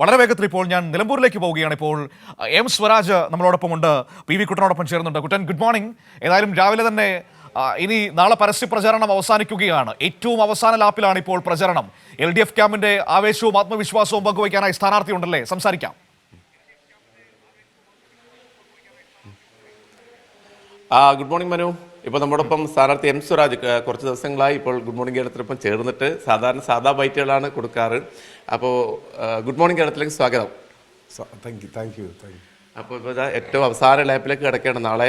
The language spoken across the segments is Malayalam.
വളരെ വേഗത്തിൽ ഇപ്പോൾ ഞാൻ നിലമ്പൂരിലേക്ക് പോവുകയാണ് ഇപ്പോൾ. എം സ്വരാജ് നമ്മളോടൊപ്പം ഉണ്ട്. പി വി കുട്ടനോടൊപ്പം ചേർന്നുണ്ട്. കുട്ടൻ ഗുഡ് മോർണിംഗ് ഏതായാലും രാവിലെ തന്നെ ഇനി നാളെ പരസ്യ പ്രചാരണം അവസാനിക്കുകയാണ്. ഏറ്റവും അവസാന ലാപ്പിലാണ് ഇപ്പോൾ പ്രചരണം. എൽ ഡി എഫ് ക്യാമ്പിന്റെ ആവേശവും ആത്മവിശ്വാസവും പങ്കുവയ്ക്കാനായി സ്ഥാനാർത്ഥി ഉണ്ടല്ലേ? സംസാരിക്കാം. Good morning Manu. ഇപ്പോൾ നമ്മോടൊപ്പം സ്ഥാനാർത്ഥി എം സുരാജ് കുറച്ച് ദിവസങ്ങളായി ഇപ്പോൾ ഗുഡ് മോർണിംഗ് കേരളത്തിനൊപ്പം ചേർന്നിട്ട് സാധാരണ സാധാ ബൈറ്റുകളാണ് കൊടുക്കാറ്. അപ്പോൾ ഗുഡ് മോർണിംഗ് കേരളത്തിലേക്ക് സ്വാഗതം. Thank you thank you thank you അപ്പോൾ ഇപ്പോൾ ഏറ്റവും അവസാന ലാപ്പിലേക്ക് കിടക്കുകയാണ്. നാളെ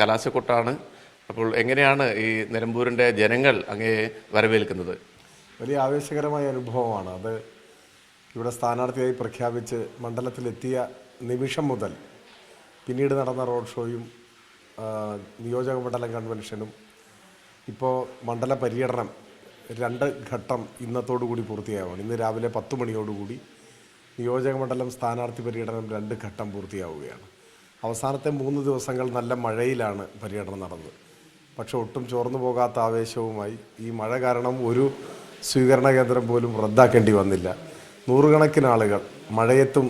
കലാശക്കൂട്ടാണ്. അപ്പോൾ എങ്ങനെയാണ് ഈ നിലമ്പൂരിന്റെ ജനങ്ങൾ അങ്ങേ വരവേൽക്കുന്നത്? വലിയ ആവേശകരമായ അനുഭവമാണ്. അത് ഇവിടെ സ്ഥാനാർത്ഥിയായി പ്രഖ്യാപിച്ച് മണ്ഡലത്തിലെത്തിയ നിമിഷം മുതൽ പിന്നീട് നടന്ന റോഡ് ഷോയും നിയോജക മണ്ഡലം കൺവെൻഷനും ഇപ്പോൾ മണ്ഡല പര്യടനം രണ്ട് ഘട്ടം കൂടി പൂർത്തിയാവുകയാണ് ഇന്ന് രാവിലെ പത്ത് മണിയോടുകൂടി നിയോജക മണ്ഡലം സ്ഥാനാർത്ഥി പര്യടനം രണ്ട് ഘട്ടം പൂർത്തിയാവുകയാണ്. അവസാനത്തെ മൂന്ന് ദിവസങ്ങൾ നല്ല മഴയിലാണ് പര്യടനം നടന്നത്. പക്ഷെ ഒട്ടും ചോർന്നു പോകാത്ത ആവേശവുമായി ഈ മഴ കാരണം ഒരു സ്വീകരണ കേന്ദ്രം പോലും റദ്ദാക്കേണ്ടി വന്നില്ല. നൂറുകണക്കിന് ആളുകൾ മഴയത്തും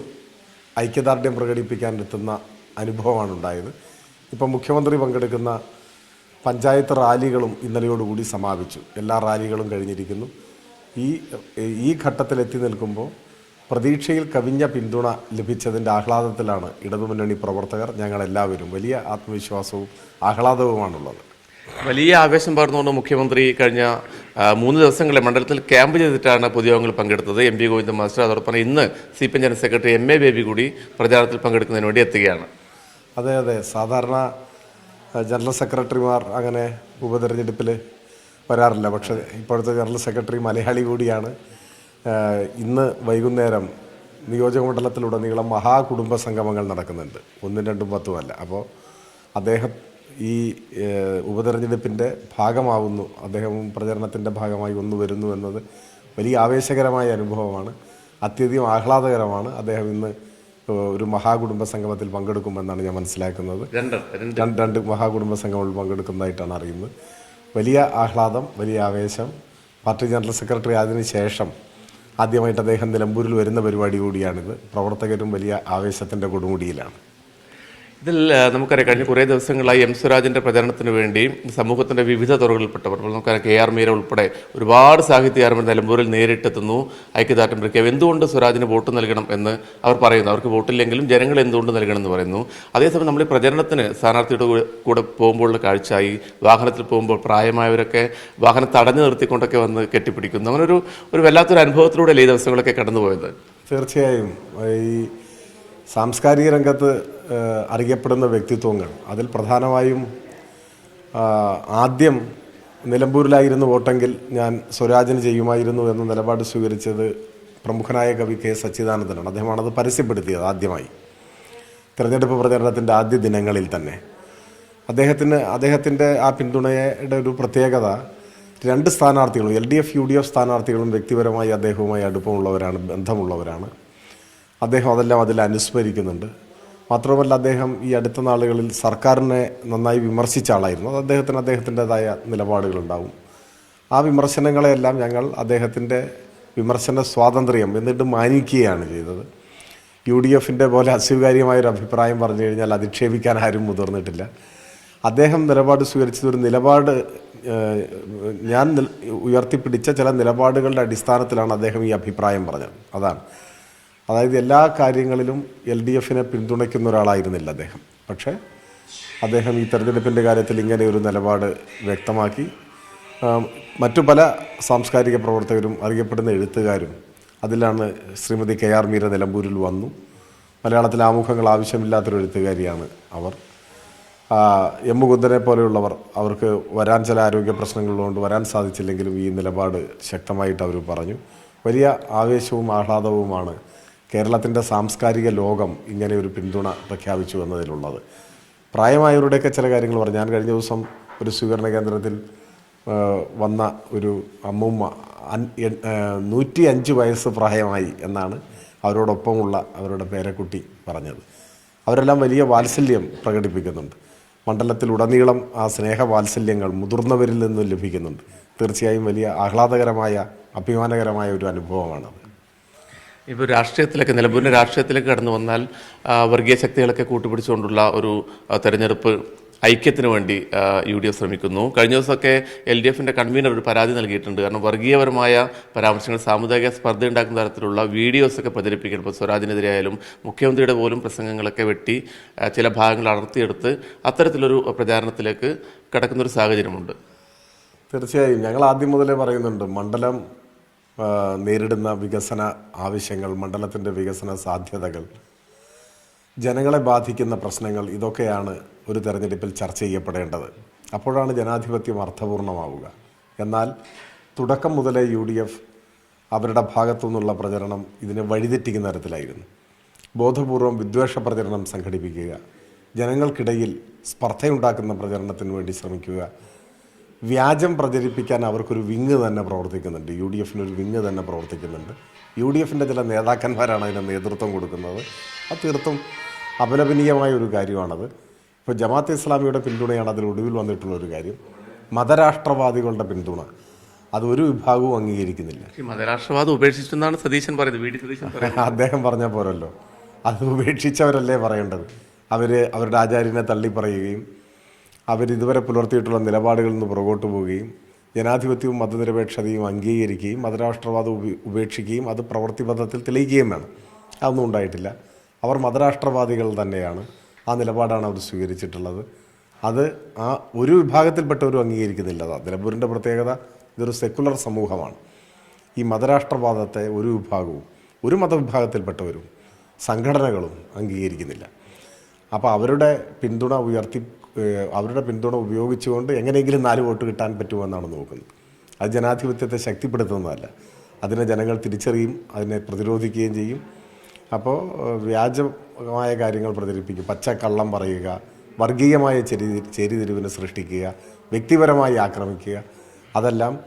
ഐക്യദാർഢ്യം പ്രകടിപ്പിക്കാൻ എത്തുന്ന അനുഭവമാണ് ഉണ്ടായത് ഇപ്പം മുഖ്യമന്ത്രി പങ്കെടുക്കുന്ന പഞ്ചായത്ത് റാലികളും ഇന്നലെയോടുകൂടി സമാപിച്ചു. എല്ലാ റാലികളും കഴിഞ്ഞിരിക്കുന്നു. ഈ ഈ ഘട്ടത്തിലെത്തി നിൽക്കുമ്പോൾ പ്രതീക്ഷയിൽ കവിഞ്ഞ പിന്തുണ ലഭിച്ചതിന്റെ ആഹ്ലാദത്തിലാണ് ഇടതുമുന്നണി പ്രവർത്തകർ ഞങ്ങളെല്ലാവരും. വലിയ ആത്മവിശ്വാസവും ആഹ്ലാദവുമാണുള്ളത്. വലിയ ആവേശം പകർന്നുകൊണ്ട് മുഖ്യമന്ത്രി കഴിഞ്ഞ മൂന്ന് ദിവസങ്ങളെ മണ്ഡലത്തിൽ ക്യാമ്പ് ചെയ്തിട്ടാണ് പൊതുയോഗങ്ങൾ പങ്കെടുത്തത്. എം പി ഗോവിന്ദ മാസ്റ്റർ അതോടൊപ്പം ഇന്ന് C P general secretary M A Baby കൂടി പ്രചാരണത്തിൽ പങ്കെടുക്കുന്നതിന് വേണ്ടി എത്തുകയാണ്. അതെ അതെ. സാധാരണ ജനറൽ സെക്രട്ടറിമാർ അങ്ങനെ ഉപതെരഞ്ഞെടുപ്പിൽ വരാറില്ല. പക്ഷേ ഇപ്പോഴത്തെ ജനറൽ സെക്രട്ടറി മലയാളി കൂടിയാണ്. ഇന്ന് വൈകുന്നേരം നിയോജകമണ്ഡലത്തിലുടനീളം മഹാകുടുംബ സംഗമങ്ങൾ നടക്കുന്നുണ്ട്. ഒന്നും രണ്ടും പത്തുമല്ല അപ്പോൾ അദ്ദേഹം ഈ ഉപതെരഞ്ഞെടുപ്പിന്റെ ഭാഗമാവുന്നു. അദ്ദേഹവും പ്രചരണത്തിന്റെ ഭാഗമായി ഒന്ന് വരുന്നു എന്നത് വലിയ ആവേശകരമായ അനുഭവമാണ്. അത്യധികം ആഹ്ലാദകരമാണ്. അദ്ദേഹം ഇന്ന് ഒരു മഹാകുടുംബ സംഗമത്തിൽ പങ്കെടുക്കുമെന്നാണ് ഞാൻ മനസ്സിലാക്കുന്നത്. രണ്ട് രണ്ട്. മഹാകുടുംബ സംഗമങ്ങളിൽ പങ്കെടുക്കുന്നതായിട്ടാണ് അറിയുന്നത്. വലിയ ആഹ്ലാദം വലിയ ആവേശം. പാർട്ടി ജനറൽ സെക്രട്ടറി ആയതിനു ശേഷം ആദ്യമായിട്ട് അദ്ദേഹം നിലമ്പൂരിൽ വരുന്ന പരിപാടി കൂടിയാണിത്. പ്രവർത്തകരും വലിയ ആവേശത്തിന്റെ കൊടുമുടിയിലാണ്. ഇതിൽ നമുക്കറിയാം കഴിഞ്ഞ കുറേ ദിവസങ്ങളായി എം സ്വരാജിന്റെ പ്രചരണത്തിന് വേണ്ടി സമൂഹത്തിന്റെ വിവിധ തുറകളിൽപ്പെട്ടവർ നമുക്കറിയാം കെ ആർ മീര ഉൾപ്പെടെ ഒരുപാട് സാഹിത്യകാരന്മാർ നിലമ്പൂരിൽ നേരിട്ടെത്തുന്നു ഐക്യദാർഢ്യം പ്രഖ്യാപനം എന്തുകൊണ്ട് സ്വരാജിന് വോട്ട് നൽകണം എന്ന് അവർ പറയുന്നു. അവർക്ക് വോട്ടില്ലെങ്കിലും ജനങ്ങൾ എന്തുകൊണ്ട് നൽകണം എന്ന് പറയുന്നു. അതേസമയം നമ്മൾ ഈ പ്രചരണത്തിന് സ്ഥാനാർത്ഥിയുടെ കൂടെ- പോകുമ്പോഴുള്ള കാഴ്ചയായി വാഹനത്തിൽ പോകുമ്പോൾ പ്രായമായവരൊക്കെ വാഹനം തടഞ്ഞു നിർത്തിക്കൊണ്ടൊക്കെ വന്ന് കെട്ടിപ്പിടിക്കുന്നു. അങ്ങനെ ഒരു ഒരു വല്ലാത്തൊരു അനുഭവത്തിലൂടെ ഈ ദിവസങ്ങളൊക്കെ കടന്നുപോയത്? തീർച്ചയായും. ഈ സാംസ്കാരിക രംഗത്ത് അറിയപ്പെടുന്ന വ്യക്തിത്വങ്ങൾ. അതിൽ പ്രധാനമായും ആദ്യം നിലമ്പൂരിലായിരുന്നു വോട്ടെങ്കിൽ ഞാൻ സ്വരാജിന് ചെയ്യുമായിരുന്നു എന്ന നിലപാട് സ്വീകരിച്ചത് പ്രമുഖനായ കവി കെ സച്ചിദാനന്ദനാണ്. അദ്ദേഹമാണത് പരസ്യപ്പെടുത്തിയത് ആദ്യമായി. തിരഞ്ഞെടുപ്പ് പ്രചരണത്തിന്റെ ആദ്യ ദിനങ്ങളിൽ തന്നെ. അദ്ദേഹത്തിന് അദ്ദേഹത്തിന്റെ ആ പിന്തുണയുടെ ഒരു പ്രത്യേകത രണ്ട് സ്ഥാനാർത്ഥികളും L D F U D F സ്ഥാനാർത്ഥികളും വ്യക്തിപരമായി അദ്ദേഹവുമായി അടുപ്പമുള്ളവരാണ് ബന്ധമുള്ളവരാണ്. അദ്ദേഹം അതെല്ലാം അതിൽ അനുസ്മരിക്കുന്നുണ്ട്. മാത്രമല്ല അദ്ദേഹം ഈ അടുത്ത നാളുകളിൽ സർക്കാരിനെ നന്നായി വിമർശിച്ച ആളായിരുന്നു. അത് അദ്ദേഹത്തിന് അദ്ദേഹത്തിന്റെതായ നിലപാടുകളുണ്ടാവും. ആ വിമർശനങ്ങളെല്ലാം ഞങ്ങൾ അദ്ദേഹത്തിന്റെ വിമർശന സ്വാതന്ത്ര്യം എന്നിട്ട് മാനിക്കുകയാണ് ചെയ്തത്. യു ഡി എഫിന്റെ പോലെ അസ്വീകാര്യമായൊരു അഭിപ്രായം പറഞ്ഞു കഴിഞ്ഞാൽ അധിക്ഷേപിക്കാൻ ആരും മുതിർന്നിട്ടില്ല. അദ്ദേഹം നിലപാട് സ്വീകരിച്ചത് ഒരു നിലപാട് ഞാൻ ഉയർത്തിപ്പിടിച്ച ചില നിലപാടുകളുടെ അടിസ്ഥാനത്തിലാണ് അദ്ദേഹം ഈ അഭിപ്രായം പറഞ്ഞത്. അതാണ്. അതായത് എല്ലാ കാര്യങ്ങളിലും എൽ ഡി എഫിനെ പിന്തുണയ്ക്കുന്ന ഒരാളായിരുന്നില്ല അദ്ദേഹം. പക്ഷേ അദ്ദേഹം ഈ തെരഞ്ഞെടുപ്പിന്റെ കാര്യത്തിൽ ഇങ്ങനെ ഒരു നിലപാട് വ്യക്തമാക്കി. മറ്റു പല സാംസ്കാരിക പ്രവർത്തകരും അറിയപ്പെടുന്ന എഴുത്തുകാരും അതിലാണ് ശ്രീമതി കെ ആർ മീര നിലമ്പൂരിൽ വന്നു. മലയാളത്തിൽ ആമുഖങ്ങൾ ആവശ്യമില്ലാത്തൊരു എഴുത്തുകാരിയാണ് അവർ. എം മുകുന്ദനെ പോലെയുള്ളവർ അവർക്ക് വരാൻ ചില ആരോഗ്യ പ്രശ്നങ്ങളുള്ളതുകൊണ്ട് വരാൻ സാധിച്ചില്ലെങ്കിലും ഈ നിലപാട് ശക്തമായിട്ട് അവർ പറഞ്ഞു. വലിയ ആവേശവും ആഹ്ലാദവുമാണ് കേരളത്തിന്റെ സാംസ്കാരിക ലോകം ഇങ്ങനെ ഒരു പിന്തുണ പ്രഖ്യാപിച്ചു എന്നതിലുള്ളത്. പ്രായമായവരുടെയൊക്കെ ചില കാര്യങ്ങൾ പറഞ്ഞു. ഞാൻ കഴിഞ്ഞ ദിവസം ഒരു സ്വീകരണ കേന്ദ്രത്തിൽ വന്ന ഒരു അമ്മൂമ്മ നൂറ്റി അഞ്ച് വയസ്സ് പ്രായമായി എന്നാണ് അവരോടൊപ്പമുള്ള അവരുടെ പേരക്കുട്ടി പറഞ്ഞത്. അവരെല്ലാം വലിയ വാത്സല്യം പ്രകടിപ്പിക്കുന്നുണ്ട്. മണ്ഡലത്തിലുടനീളം ആ സ്നേഹ വാത്സല്യങ്ങൾ മുതിർന്നവരിൽ നിന്നും ലഭിക്കുന്നുണ്ട്. തീർച്ചയായും വലിയ ആഹ്ലാദകരമായ അഭിമാനകരമായ ഒരു അനുഭവമാണത്. ഇപ്പോൾ രാഷ്ട്രീയത്തിലൊക്കെ നിലമ്പൂരിന്റെ രാഷ്ട്രീയത്തിലേക്ക് കടന്നു വന്നാൽ വർഗീയ ശക്തികളൊക്കെ കൂട്ടുപിടിച്ചുകൊണ്ടുള്ള ഒരു തെരഞ്ഞെടുപ്പ് ഐക്യത്തിന് വേണ്ടി യു ഡി എഫ് ശ്രമിക്കുന്നു. കഴിഞ്ഞ ദിവസമൊക്കെ എൽ ഡി എഫിന്റെ കൺവീനർ ഒരു പരാതി നൽകിയിട്ടുണ്ട്. കാരണം വർഗീയപരമായ പരാമർശങ്ങൾ സാമുദായിക സ്പർദ്ധ ഉണ്ടാക്കുന്ന തരത്തിലുള്ള വീഡിയോസൊക്കെ പ്രചരിപ്പിക്കണം. ഇപ്പോൾ സ്വരാജിനെതിരായാലും മുഖ്യമന്ത്രിയുടെ പോലും പ്രസംഗങ്ങളൊക്കെ വെട്ടി ചില ഭാഗങ്ങൾ അടർത്തിയെടുത്ത് അത്തരത്തിലൊരു പ്രചാരണത്തിലേക്ക് കടക്കുന്നൊരു സാഹചര്യമുണ്ട്. തീർച്ചയായും. ഞങ്ങൾ ആദ്യം മുതലേ പറയുന്നുണ്ട് മണ്ഡലം നേരിടുന്ന വികസന ആവശ്യങ്ങൾ മണ്ഡലത്തിന്റെ വികസന സാധ്യതകൾ ജനങ്ങളെ ബാധിക്കുന്ന പ്രശ്നങ്ങൾ ഇതൊക്കെയാണ് ഒരു തെരഞ്ഞെടുപ്പിൽ ചർച്ച ചെയ്യപ്പെടേണ്ടത്. അപ്പോഴാണ് ജനാധിപത്യം അർത്ഥപൂർണമാവുക. എന്നാൽ തുടക്കം മുതലേ യു ഡി എഫ് അവരുടെ ഭാഗത്തു നിന്നുള്ള പ്രചരണം ഇതിനെ വഴിതെറ്റിക്കുന്ന തരത്തിലായിരുന്നു. ബോധപൂർവം വിദ്വേഷ പ്രചരണം സംഘടിപ്പിക്കുക ജനങ്ങൾക്കിടയിൽ സ്പർദ്ധയുണ്ടാക്കുന്ന പ്രചരണത്തിന് വേണ്ടി ശ്രമിക്കുക വ്യാജം പ്രചരിപ്പിക്കാൻ അവർക്കൊരു വിങ് തന്നെ പ്രവർത്തിക്കുന്നുണ്ട്. യു ഡി എഫിന് ഒരു വിങ് തന്നെ പ്രവർത്തിക്കുന്നുണ്ട്. യു ഡി എഫിന്റെ ചില നേതാക്കന്മാരാണ് അതിന് നേതൃത്വം കൊടുക്കുന്നത്. അത് തീർത്തും അപലപനീയമായ ഒരു കാര്യമാണത്. ഇപ്പോൾ ജമാഅത്ത് ഇസ്ലാമിയുടെ പിന്തുണയാണ് അതിൽ ഒടുവിൽ വന്നിട്ടുള്ള ഒരു കാര്യം. മതരാഷ്ട്രവാദികളുടെ പിന്തുണ. അത് ഒരു വിഭാഗവും അംഗീകരിക്കുന്നില്ല. മതരാഷ്ട്രവാദം ഉപേക്ഷിച്ചെന്നാണ് സതീശൻ പറയുന്നത്. വി സതീശൻ അദ്ദേഹം പറഞ്ഞ പോരല്ലോ. അത് ഉപേക്ഷിച്ചവരല്ലേ പറയേണ്ടത്? അവർ അവരുടെ ആചാര്യനെ തള്ളിപ്പറയുകയും അവരിതുവരെ പുലർത്തിയിട്ടുള്ള നിലപാടുകളിൽ നിന്ന് പുറകോട്ട് പോവുകയും ജനാധിപത്യവും മതനിരപേക്ഷതയും അംഗീകരിക്കുകയും മതരാഷ്ട്രവാദം ഉപേ- ഉപേക്ഷിക്കുകയും അത് പ്രവൃത്തിബദ്ധത്തിൽ തെളിയിക്കുകയും വേണം. അതൊന്നും ഉണ്ടായിട്ടില്ല. അവർ മതരാഷ്ട്രവാദികൾ തന്നെയാണ്. ആ നിലപാടാണ് അവർ സ്വീകരിച്ചിട്ടുള്ളത്. അത് ആ ഒരു വിഭാഗത്തിൽപ്പെട്ടവരും അംഗീകരിക്കുന്നില്ല. ദിലപൂരിന്റെ പ്രത്യേകത. ഇതൊരു സെക്കുലർ സമൂഹമാണ്. ഈ മതരാഷ്ട്രവാദത്തെ ഒരു വിഭാഗവും ഒരു മതവിഭാഗത്തിൽപ്പെട്ടവരും സംഘടനകളും അംഗീകരിക്കുന്നില്ല. അപ്പോൾ അവരുടെ പിന്തുണ ഉയർത്തി അവരുടെ പിന്തുണ ഉപയോഗിച്ചുകൊണ്ട് എങ്ങനെയെങ്കിലും നാല് വോട്ട് കിട്ടാൻ പറ്റുമെന്നാണ് നോക്കുന്നത്. അത് ജനാധിപത്യത്തെ ശക്തിപ്പെടുത്തുന്നതല്ല. അതിനെ ജനങ്ങൾ തിരിച്ചറിയും അതിനെ പ്രതിരോധിക്കുകയും ചെയ്യും. അപ്പോൾ വ്യാജമായ കാര്യങ്ങൾ പ്രചരിപ്പിക്കും. പച്ചക്കള്ളം പറയുക വർഗീയമായ ചെരി ചേരിതിരിവിനെ സൃഷ്ടിക്കുക വ്യക്തിപരമായി ആക്രമിക്കുക. അതെല്ലാം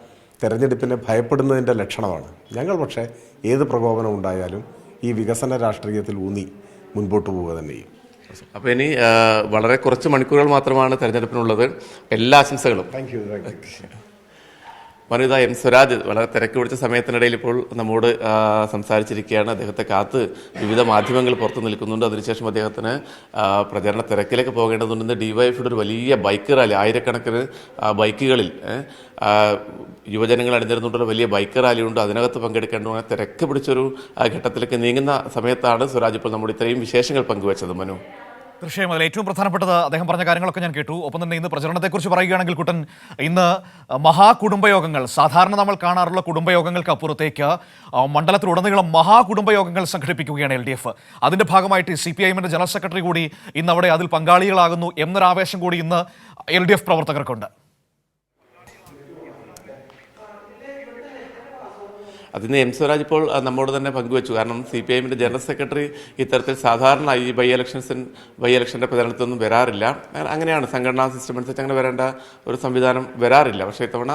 തെരഞ്ഞെടുപ്പിനെ ഭയപ്പെടുന്നതിന്റെ ലക്ഷണമാണ്. ഞങ്ങൾ പക്ഷേ ഏത് പ്രകോപനം ഉണ്ടായാലും ഈ വികസന രാഷ്ട്രീയത്തിൽ ഊന്നി മുൻപോട്ട് പോവുക തന്നെ ചെയ്യും അപ്പോൾ ഇനി വളരെ കുറച്ച് മണിക്കൂറുകൾ മാത്രമാണ് തെരഞ്ഞെടുപ്പിനുള്ളത്. എല്ലാ ആശംസകളും. Thank you Vanitha M Swaraj വളരെ തിരക്ക് പിടിച്ച സമയത്തിനിടയിൽ ഇപ്പോൾ നമ്മോട് സംസാരിച്ചിരിക്കുകയാണ്. അദ്ദേഹത്തെ കാത്ത് വിവിധ മാധ്യമങ്ങൾ പുറത്തു നിൽക്കുന്നുണ്ട്. അതിനുശേഷം അദ്ദേഹത്തിന് പ്രചരണ തിരക്കിലേക്ക് പോകേണ്ടതുണ്ടെന്ന് ഡിവൈഎഫിയുടെ ഒരു വലിയ ബൈക്ക് റാലി ആയിരക്കണക്കിന് ബൈക്കുകളിൽ യുവജനങ്ങൾ അണിനിരുന്നുകൊണ്ടുള്ള വലിയ ബൈക്ക് റാലിയുണ്ട്. അതിനകത്ത് പങ്കെടുക്കേണ്ടതുകൊണ്ട് തിരക്ക് പിടിച്ചൊരു ഘട്ടത്തിലേക്ക് നീങ്ങുന്ന സമയത്താണ് സ്വരാജ് ഇപ്പോൾ നമ്മുടെ ഇത്രയും വിശേഷങ്ങൾ പങ്കുവച്ചത്. മനു. തീർച്ചയായും അതിൽ ഏറ്റവും പ്രധാനപ്പെട്ടത് അദ്ദേഹം പറഞ്ഞ കാര്യങ്ങളൊക്കെ ഞാൻ കേട്ടു. ഒപ്പം തന്നെ ഇന്ന് പ്രചരണത്തെക്കുറിച്ച് പറയുകയാണെങ്കിൽ കുട്ടൻ ഇന്ന് മഹാകുടുംബയോഗങ്ങൾ സാധാരണ നമ്മൾ കാണാറുള്ള കുടുംബയോഗങ്ങൾക്ക് അപ്പുറത്തേക്ക് മണ്ഡലത്തിലുടനീളം മഹാകുടുംബയോഗങ്ങൾ സംഘടിപ്പിക്കുകയാണ് എൽ ഡി എഫ്. അതിന്റെ ഭാഗമായിട്ട് സി പി ഐ എമ്മിന്റെ ജനറൽ സെക്രട്ടറി കൂടി ഇന്ന് അവിടെ അതിൽ പങ്കാളികളാകുന്നു എന്നൊരു ആവേശം കൂടി ഇന്ന് എൽ ഡി എഫ് പ്രവർത്തകർക്കുണ്ട്. അതിന് എം സ്വരാജ് ഇപ്പോൾ നമ്മോട് തന്നെ പങ്കുവച്ചു. കാരണം സി പി ഐഎമ്മിന്റെ ജനറൽ സെക്രട്ടറി ഇത്തരത്തിൽ സാധാരണ ഈ ബൈ ഇലക്ഷൻസ് ബൈ ഇലക്ഷന്റെ പ്രചരണത്തൊന്നും വരാറില്ല അങ്ങനെയാണ് സംഘടനാ സിസ്റ്റം അനുസരിച്ച് അങ്ങനെ വരേണ്ട ഒരു സംവിധാനം വരാറില്ല. പക്ഷേ ഇത്തവണ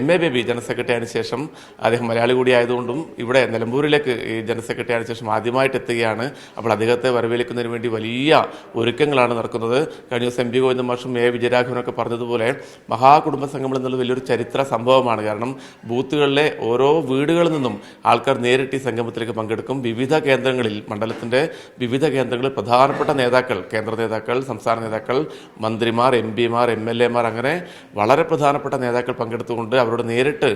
M A Baby general secretary ആയതിനു ശേഷം അദ്ദേഹം മലയാളി കൂടി ആയതുകൊണ്ടും ഇവിടെ നിലമ്പൂരിലേക്ക് ഈ ജനറൽ സെക്രട്ടറി ആയതിനു ശേഷം ആദ്യമായിട്ട് എത്തുകയാണ്. അപ്പോൾ അദ്ദേഹത്തെ വരവേൽക്കുന്നതിന് വേണ്ടി വലിയ ഒരുക്കങ്ങളാണ് നടക്കുന്നത്. കഴിഞ്ഞ ദിവസം എം പി ഗോവിന്ദ മാഷും എ വിജയരാഘവനൊക്കെ പറഞ്ഞതുപോലെ മഹാകുടുംബ സംഗമം എന്നുള്ളത് വലിയൊരു ചരിത്ര സംഭവമാണ്. കാരണം ബൂത്തുകളിലെ ഓരോ വീടുകളിൽ ആൾക്കാർ നേരിട്ട് ഈ സംഗമത്തിലേക്ക് പങ്കെടുക്കും. വിവിധ കേന്ദ്രങ്ങളിൽ മണ്ഡലത്തിന്റെ വിവിധ കേന്ദ്രങ്ങളിൽ പ്രധാനപ്പെട്ട നേതാക്കൾ കേന്ദ്ര നേതാക്കൾ സംസ്ഥാന നേതാക്കൾ മന്ത്രിമാർ എം പിമാർ എം എൽ എമാർ അങ്ങനെ വളരെ പ്രധാനപ്പെട്ട നേതാക്കൾ പങ്കെടുത്തുകൊണ്ട് അവരോട് നേരിട്ട്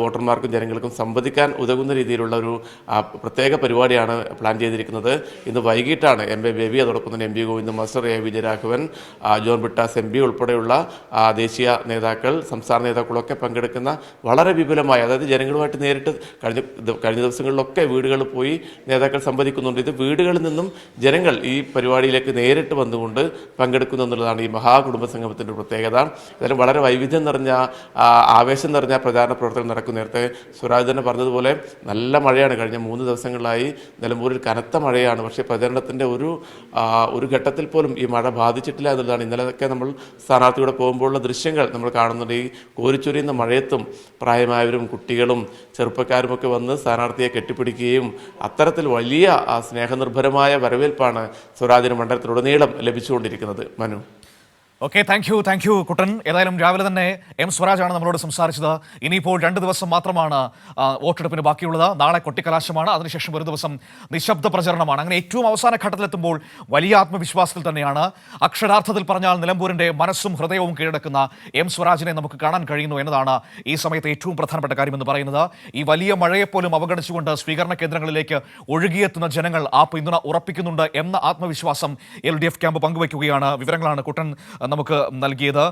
വോട്ടർമാർക്കും ജനങ്ങൾക്കും സംവദിക്കാൻ ഉതകുന്ന രീതിയിലുള്ള ഒരു പ്രത്യേക പരിപാടിയാണ് പ്ലാൻ ചെയ്തിരിക്കുന്നത്. ഇന്ന് വൈകിട്ടാണ് എം എ ബേബി അതോടൊപ്പം തന്നെ M P Govind master A Vijayaraghavan John Brittas M P ഉൾപ്പെടെയുള്ള ദേശീയ നേതാക്കൾ സംസ്ഥാന നേതാക്കളൊക്കെ പങ്കെടുക്കുന്ന വളരെ വിപുലമായ അതായത് ജനങ്ങളുമായിട്ട് നേരിട്ട് കഴിഞ്ഞ കഴിഞ്ഞ ദിവസങ്ങളിലൊക്കെ വീടുകളിൽ പോയി നേതാക്കൾ സംവദിക്കുന്നുണ്ട്. ഇത് വീടുകളിൽ നിന്നും ജനങ്ങൾ ഈ പരിപാടിയിലേക്ക് നേരിട്ട് വന്നുകൊണ്ട് പങ്കെടുക്കുന്നു എന്നുള്ളതാണ് ഈ മഹാകുടുംബ സംഗമത്തിന്റെ പ്രത്യേകത. ഇതെല്ലാം വളരെ വൈവിധ്യം നിറഞ്ഞ ആവേശം നിറഞ്ഞ പ്രചാരണ പ്രവർത്തനം നടക്കും നേരത്തെ സ്വരാജ് തന്നെ പറഞ്ഞതുപോലെ നല്ല മഴയാണ്. കഴിഞ്ഞ മൂന്ന് ദിവസങ്ങളിലായി നിലമ്പൂരിൽ കനത്ത മഴയാണ്. പക്ഷേ പ്രചരണത്തിന്റെ ഒരു ഒരു ഘട്ടത്തിൽ പോലും ഈ മഴ ബാധിച്ചിട്ടില്ല എന്നുള്ളതാണ്. ഇന്നലെയൊക്കെ നമ്മൾ സ്ഥാനാർത്ഥിയുടെ പോകുമ്പോഴുള്ള ദൃശ്യങ്ങൾ നമ്മൾ കാണുന്നുണ്ട്. ഈ കോരിച്ചൊരിയുന്ന മഴയത്തും പ്രായമായവരും കുട്ടികളും ചെറുപ്പക്കാരും ഒക്കെ വന്ന് സ്ഥാനാർത്ഥിയെ കെട്ടിപ്പിടിക്കുകയും അത്തരത്തിൽ വലിയ സ്നേഹനിർഭരമായ വരവേൽപ്പാണ് സ്വരാജിന് മണ്ഡലത്തിലുടനീളം ലഭിച്ചുകൊണ്ടിരിക്കുന്നത്. Manu. Okay thank you thank you Kuttan. ഏതായാലും രാവിലെ തന്നെ എം സ്വരാജാണ് നമ്മളോട് സംസാരിച്ചത്. ഇനിയിപ്പോൾ രണ്ട് ദിവസം മാത്രമാണ് വോട്ടെടുപ്പിന് ബാക്കിയുള്ളത്. നാളെ കൊട്ടിക്കലാശമാണ് അതിനുശേഷം ഒരു ദിവസം നിശബ്ദ പ്രചരണമാണ്. അങ്ങനെ ഏറ്റവും അവസാന ഘട്ടത്തിലെത്തുമ്പോൾ വലിയ ആത്മവിശ്വാസത്തിൽ തന്നെയാണ്. അക്ഷരാർത്ഥത്തിൽ പറഞ്ഞാൽ നിലമ്പൂരിന്റെ മനസ്സും ഹൃദയവും കീഴടക്കുന്ന എം സ്വരാജിനെ നമുക്ക് കാണാൻ കഴിയുന്നു എന്നതാണ് ഈ സമയത്ത് ഏറ്റവും പ്രധാനപ്പെട്ട കാര്യമെന്ന് പറയുന്നത്. ഈ വലിയ മഴയെപ്പോലും അവഗണിച്ചുകൊണ്ട് സ്വീകരണ കേന്ദ്രങ്ങളിലേക്ക് ഒഴുകിയെത്തുന്ന ജനങ്ങൾ ആ പിന്തുണ ഉറപ്പിക്കുന്നുണ്ട് എന്ന ആത്മവിശ്വാസം എൽ ഡി എഫ് ക്യാമ്പ് പങ്കുവയ്ക്കുകയാണ്. വിവരങ്ങളാണ് കുട്ടൻ നമുക്ക് നൽകിയത്.